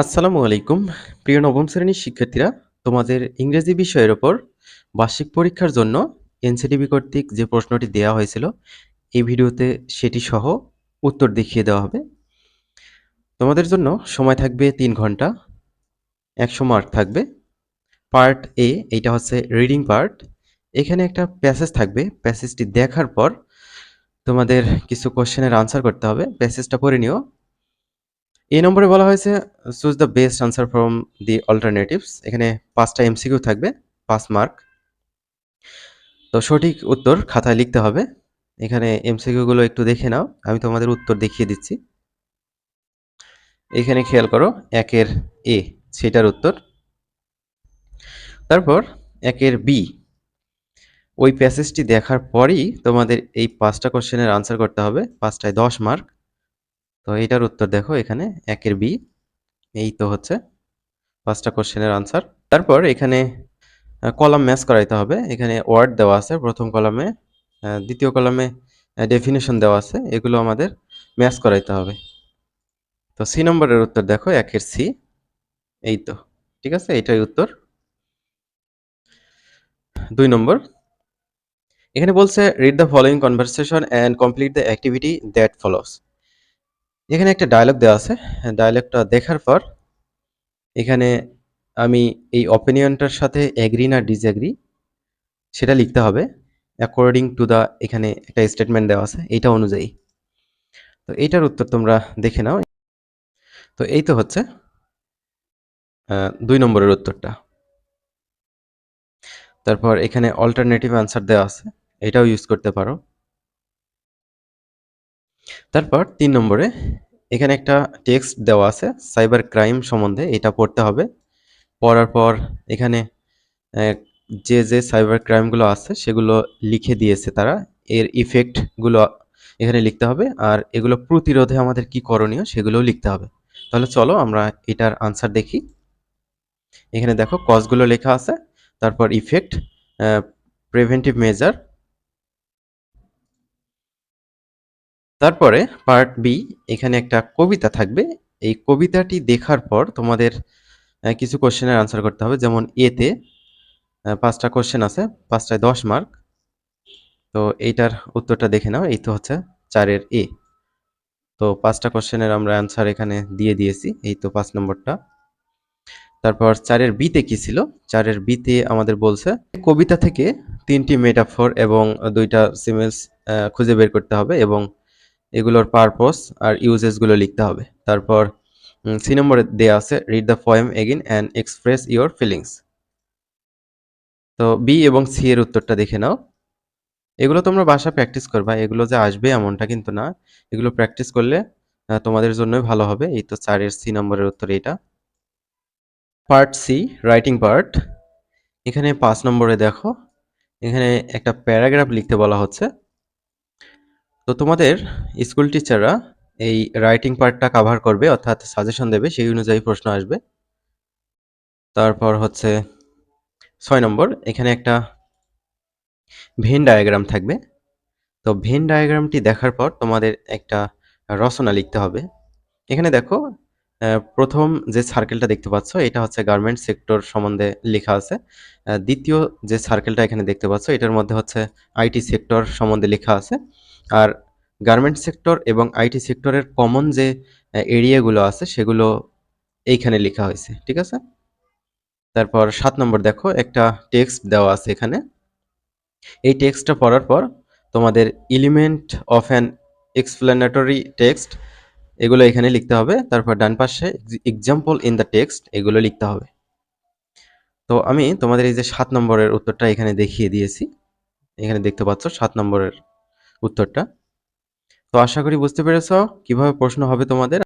আসসালামু আলাইকুম। প্রিয় নবম শ্রেণির শিক্ষার্থীরা, তোমাদের ইংরেজি বিষয়ের ওপর বার্ষিক পরীক্ষার জন্য এনসিটিভি কর্তৃক যে প্রশ্নটি দেওয়া হয়েছিল, এই ভিডিওতে সেটি সহ উত্তর দেখিয়ে দেওয়া হবে। তোমাদের জন্য সময় থাকবে তিন ঘণ্টা, একশো মার্ক থাকবে। পার্ট এ, এইটা হচ্ছে রিডিং পার্ট। এখানে একটা প্যাসেজ থাকবে। প্যাসেজটি দেখার পর তোমাদের কিছু কোশ্চেনের আনসার করতে হবে। প্যাসেজটা পড়ে নিও। এই নম্বরে বলা হয়েছে choose the best answer from the alternatives এখানে পাঁচটা এমসিকিউ থাকবে, পাঁচ মার্ক তো সঠিক উত্তর খাতায় লিখতে হবে। এখানে এমসিকিউগুলো একটু দেখে নাও, আমি তোমাদের উত্তর দেখিয়ে দিচ্ছি। এখানে খেয়াল করো, একের এ সেটার উত্তর। তারপর একের বি ওই প্যাসেজটি দেখার পরই তোমাদের এই পাঁচটা কোশ্চেনের আনসার করতে হবে, পাঁচটায় দশ মার্ক তো এটার উত্তর দেখো, এখানে একের বি। এই তো হচ্ছে পাঁচটা কোশ্চেনের আনসার তারপর এখানে কলাম ম্যাচ করাইতে হবে। এখানে ওয়ার্ড দেওয়া আছে, প্রথম কলামে দ্বিতীয় কলামে ডেফিনেশন দেওয়া আছে। এগুলো আমাদের ম্যাচ করাইতে হবে। তো সি নম্বরের উত্তর দেখো, একের সি এই তো, ঠিক আছে? এইটাই উত্তর। দুই নম্বর। এখানে বলছে read the following conversation and complete the activity that follows এখানে একটা ডায়লগ দেওয়া আছে। ডায়লগটা দেখার পর এখানে আমি এই অপিনিয়নটার সাথে অ্যাগ্রি না ডিসঅ্যাগ্রি সেটা লিখতে হবে। অ্যাকর্ডিং টু দ্য এখানে একটা স্টেটমেন্ট দেওয়া আছে, এইটা অনুযায়ী। তো এইটার উত্তর তোমরা দেখে নাও। তো এই তো হচ্ছে দুই নম্বরের উত্তরটা। তারপর এখানে অল্টারনেটিভ অ্যান্সার দেওয়া আছে, এটাও ইউজ করতে পারো। তারপর তিন নম্বরে এখানে একটা টেক্সট দেওয়া আছে, সাইবার ক্রাইম সম্বন্ধে, এটা পড়তে হবে। পড়ার পর এখানে যে যে সাইবার ক্রাইমগুলো আছে, সেগুলো লিখে দিয়েছে তারা। এর ইফেক্টগুলো এখানে লিখতে হবে, আর এগুলো প্রতিরোধে আমাদের কি করণীয়, সেগুলোও লিখতে হবে। তাহলে চলো আমরা এটার আনসার দেখি। এখানে দেখো, কজগুলো লেখা আছে, তারপর ইফেক্ট প্রিভেন্টিভ মেজার তারপরে পার্ট বি এখানে একটা কবিতা থাকবে। এই কবিতাটি দেখার পর তোমাদের কিছু কোশ্চেনের আনসার করতে হবে। যেমন, এতে পাঁচটা কোশ্চেন আছে, পাঁচটায় দশ মার্ক তো এইটার উত্তরটা দেখে নাও। এই তো হচ্ছে চারের এ তো পাঁচটা কোশ্চেনের আমরা অ্যান্সার এখানে দিয়ে দিয়েছি। এই তো পাঁচ নম্বরটা। তারপর চারের বিতে কি ছিল? চারের বিতে আমাদের বলছে, কবিতা থেকে তিনটি মেটাফোর এবং দুইটা সিমেলস খুঁজে বের করতে হবে এবং এগুলোর পারপোস আর ইউজেসগুলো লিখতে হবে। তারপর সি নম্বরে দেওয়া আছে read the poem again and express your feelings তো বি এবং সি এর উত্তরটা দেখে নাও। এগুলো তোমরা বাসা প্র্যাকটিস করবা, এগুলো যে আসবে এমনটা কিন্তু না। এগুলো প্র্যাকটিস করলে তোমাদের জন্যই ভালো হবে। এই তো চারের সি নম্বরের উত্তর এটা পার্ট সি রাইটিং পার্ট এখানে পাঁচ নম্বরে দেখো, এখানে একটা প্যারাগ্রাফ লিখতে বলা হচ্ছে। তো তোমাদের স্কুল টিচাররা এই রাইটিং পার্টটা কাভার করবে, অর্থাৎ সাজেশন দেবে, সেই অনুযায়ী প্রশ্ন আসবে। তারপর হচ্ছে ছয় নম্বর, এখানে একটা ভেন ডায়াগ্রাম থাকবে। তো ভেন ডায়াগ্রামটি দেখার পর তোমাদের একটা রচনা লিখতে হবে। এখানে দেখো প্রথম যে সার্কেলটা দেখতে পাচ্ছ, এটা হচ্ছে গার্মেন্ট সেক্টর সম্বন্ধে লেখা আছে। দ্বিতীয় যে সার্কেলটা এখানে দেখতে পাচ্ছ, এটার মধ্যে হচ্ছে আইটি সেক্টর সম্বন্ধে লেখা আছে। আর গার্মেন্ট সেক্টর এবং আইটি সেক্টরের কমন যে এরিয়াগুলো আছে, সেগুলো এইখানে লেখা হয়েছে, ঠিক আছে? তারপর সাত নম্বর দেখো, একটা টেক্সট দেওয়া আছে এখানে। এই টেক্সটটা পড়ার পর তোমাদের element of an explanatory text এগুলো এখানে লিখতে হবে। তারপর ডান পাশে এক্সাম্পল ইন দ্য টেক্সট এগুলো লিখতে হবে। তো আমি তোমাদের এই যে সাত নম্বরের উত্তরটা এখানে দেখিয়ে দিয়েছি। এখানে দেখতে পাচ্ছ, সাত নম্বরের উত্তরটা। তো আশা করি বুঝতে পেরেছ কীভাবে প্রশ্ন হবে তোমাদের।